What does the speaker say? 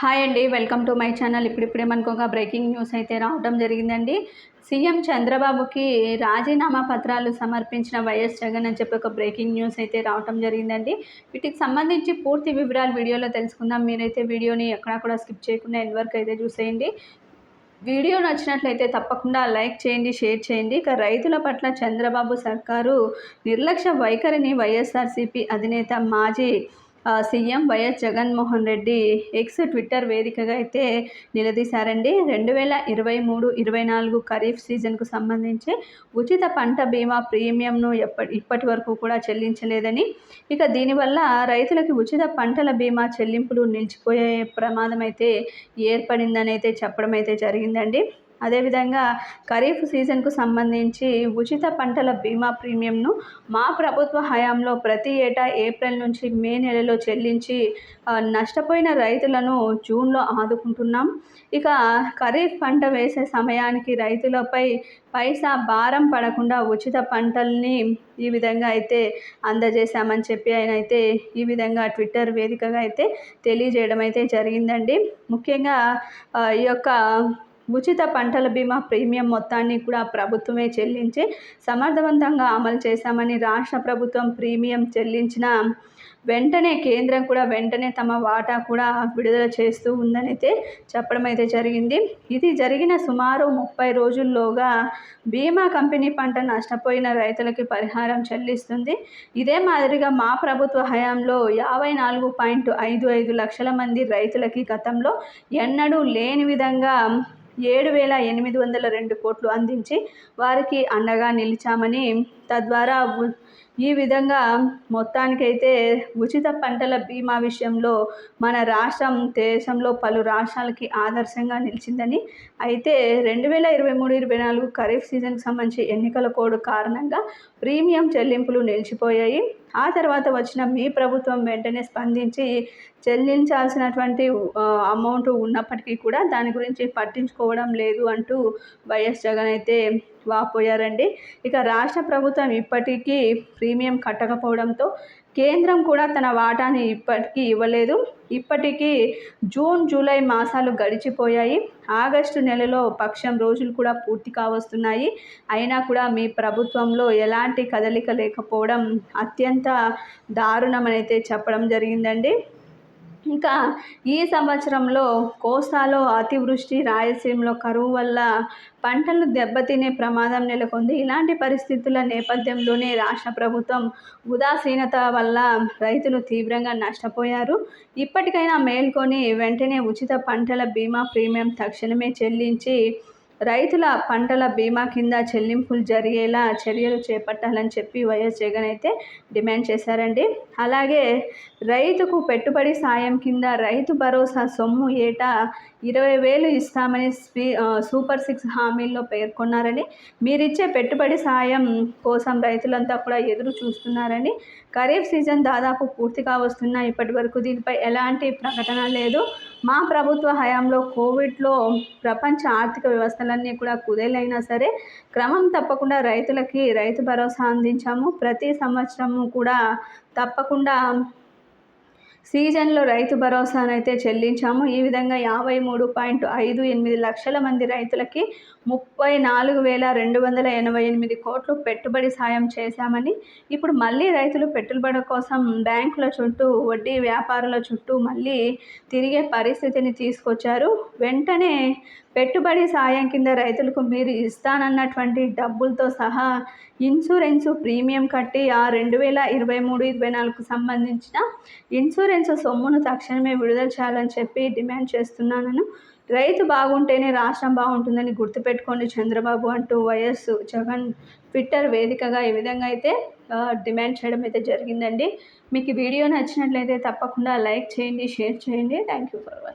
Hi అండి welcome to my channel. ఇప్పుడిప్పుడే మనకు ఒక బ్రేకింగ్ న్యూస్ అయితే రావడం జరిగిందండి. సీఎం చంద్రబాబుకి రాజీనామా పత్రాలు సమర్పించిన వైఎస్ జగన్ అని చెప్పి ఒక బ్రేకింగ్ న్యూస్ అయితే రావడం జరిగిందండి. వీటికి సంబంధించి పూర్తి వివరాలు వీడియోలో తెలుసుకుందాం. మీరైతే వీడియోని ఎక్కడా కూడా స్కిప్ చేయకుండా ఎండ్ వరకు అయితే చూసేయండి. వీడియో నచ్చినట్లయితే తప్పకుండా లైక్ చేయండి షేర్ చేయండి. ఇక రైతుల పట్ల చంద్రబాబు సర్కారు నిర్లక్ష్య వైఖరిని వైఎస్ఆర్సీపీ అధినేత మాజీ CM YS Jaganmohan Reddy X Twitter వేదికగా అయితే నిలదీశారండి. రెండు వేల ఇరవై మూడు ఇరవై నాలుగు ఖరీఫ్ సీజన్కు సంబంధించి ఉచిత పంట బీమా ప్రీమియంను ఎప్పటి ఇప్పటి వరకు కూడా చెల్లించలేదని ఇక దీనివల్ల రైతులకి ఉచిత పంటల బీమా చెల్లింపులు నిలిచిపోయే ప్రమాదం అయితే ఏర్పడిందని అయితే చెప్పడం అయితే జరిగిందండి. అదేవిధంగా ఖరీఫ్ సీజన్కు సంబంధించి ఉచిత పంటల బీమా ప్రీమియంను మా ప్రభుత్వ హయాంలో ప్రతి ఏటా ఏప్రిల్ నుంచి మే నెలలో చెల్లించి నష్టపోయిన రైతులను జూన్లో ఆదుకుంటున్నాం. ఇక ఖరీఫ్ పంట వేసే సమయానికి రైతులపై పైసా భారం పడకుండా ఉచిత పంటల్ని ఈ విధంగా అయితే అందజేశామని చెప్పి ఆయన అయితే ఈ విధంగా ట్విట్టర్ వేదికగా అయితే తెలియజేయడం అయితే జరిగిందండి. ముఖ్యంగా ఈ యొక్క ఉచిత పంటల బీమా ప్రీమియం మొత్తాన్ని కూడా ప్రభుత్వమే చెల్లించి సమర్థవంతంగా అమలు చేశామని రాష్ట్ర ప్రభుత్వం ప్రీమియం చెల్లించిన వెంటనే కేంద్రం కూడా వెంటనే తమ వాటా కూడా విడుదల చేస్తూ ఉందనైతే చెప్పడం అయితే జరిగింది. ఇది జరిగిన సుమారు ముప్పై రోజుల్లోగా బీమా కంపెనీ పంట నష్టపోయిన రైతులకి పరిహారం చెల్లిస్తుంది. ఇదే మాదిరిగా మా ప్రభుత్వ హయాంలో యాభై నాలుగు పాయింట్ ఐదు ఐదు లక్షల మంది రైతులకి గతంలో ఎన్నడూ లేని విధంగా ఏడు వేల ఎనిమిది వందల రెండు కోట్లు అందించి వారికి అండగా నిలిచామని తద్వారా ఈ విధంగా మొత్తానికైతే ఉచిత పంటల బీమా విషయంలో మన రాష్ట్రం దేశంలో పలు రాష్ట్రాలకి ఆదర్శంగా నిలిచిందని అయితే రెండు వేల ఇరవై మూడు ఇరవై నాలుగు ఖరీఫ్ సీజన్కి సంబంధించి ఎన్నికల కోడ్ కారణంగా ప్రీమియం చెల్లింపులు నిలిచిపోయాయి. ఆ తర్వాత వచ్చిన మీ ప్రభుత్వం వెంటనే స్పందించి చెల్లించాల్సినటువంటి అమౌంట్ ఉన్నప్పటికీ కూడా దాని గురించి పట్టించుకోవడం లేదు అంటూ వైఎస్ జగన్ అయితే వాపోయారండి. ఇక రాష్ట్ర ప్రభుత్వం ఇప్పటికీ ప్రీమియం కట్టకపోవడంతో కేంద్రం కూడా తన వాటాని ఇప్పటికీ ఇవ్వలేదు. ఇప్పటికీ జూన్ జూలై మాసాలు గడిచిపోయాయి. ఆగస్టు నెలలో పక్షం రోజులు కూడా పూర్తి కావస్తున్నాయి. అయినా కూడా మీ ప్రభుత్వంలో ఎలాంటి కదలిక లేకపోవడం అత్యంత దారుణమనైతే చెప్పడం జరిగిందండి. ఇంకా ఈ సంవత్సరంలో కోస్తాలో అతివృష్టి రాయలసీమలో కరువు వల్ల పంటలు దెబ్బతినే ప్రమాదం నెలకొంది. ఇలాంటి పరిస్థితుల నేపథ్యంలోనే రాష్ట్ర ప్రభుత్వం ఉదాసీనత వల్ల రైతులు తీవ్రంగా నష్టపోయారు. ఇప్పటికైనా మేల్కొని వెంటనే ఉచిత పంటల బీమా ప్రీమియం తక్షణమే చెల్లించి రైతుల పంటల బీమా కింద చెల్లింపులు జరిగేలా చర్యలు చేపట్టాలని చెప్పి వైఎస్ జగన్ అయితే డిమాండ్ చేశారండి. అలాగే రైతుకు పెట్టుబడి సాయం కింద రైతు భరోసా సొమ్ము ఏటా ఇరవై వేలు ఇస్తామని స్పీ సూపర్ సిక్స్ హామీల్లో పేర్కొన్నారని మీరిచ్చే పెట్టుబడి సాయం కోసం రైతులంతా కూడా ఎదురు చూస్తున్నారని ఖరీఫ్ సీజన్ దాదాపు పూర్తిగా వస్తున్న ఇప్పటి వరకు దీనిపై ఎలాంటి ప్రకటన లేదు. మా ప్రభుత్వ హయాంలో కోవిడ్లో ప్రపంచ ఆర్థిక వ్యవస్థలన్నీ కూడా కుదేలైనా సరే క్రమం తప్పకుండా రైతులకి రైతు భరోసా అందించాము. ప్రతి సంవత్సరము కూడా తప్పకుండా సీజన్లో రైతు భరోసానైతే చెల్లించాము. ఈ విధంగా యాభై మూడు పాయింట్ ఐదు ఎనిమిది లక్షల మంది రైతులకి ముప్పై నాలుగు వేల రెండు వందల ఎనభై ఎనిమిది కోట్లు పెట్టుబడి సాయం చేశామని ఇప్పుడు మళ్ళీ రైతులు పెట్టుబడి కోసం బ్యాంకుల చుట్టూ వడ్డీ వ్యాపారుల చుట్టూ మళ్ళీ తిరిగే పరిస్థితిని తీసుకొచ్చారు. వెంటనే పెట్టుబడి సాయం కింద రైతులకు మీరు ఇస్తానన్నటువంటి డబ్బులతో సహా ఇన్సూరెన్సు ప్రీమియం కట్టి ఆ రెండు వేల ఇరవై మూడు ఇరవై నాలుగుకు సంబంధించిన ఇన్సూరెన్స్ సొమ్మును తక్షణమే విడుదల చేయాలని చెప్పి డిమాండ్ చేస్తున్నాను రైతు బాగుంటేనే రాష్ట్రం బాగుంటుందని గుర్తుపెట్టుకోండి చంద్రబాబు అంటూ వైఎస్ జగన్ ట్విట్టర్ వేదికగా ఈ విధంగా అయితే డిమాండ్ చేయడం అయితే జరిగిందండి. మీకు వీడియో నచ్చినట్లయితే తప్పకుండా లైక్ చేయండి షేర్ చేయండి. Thank you for watching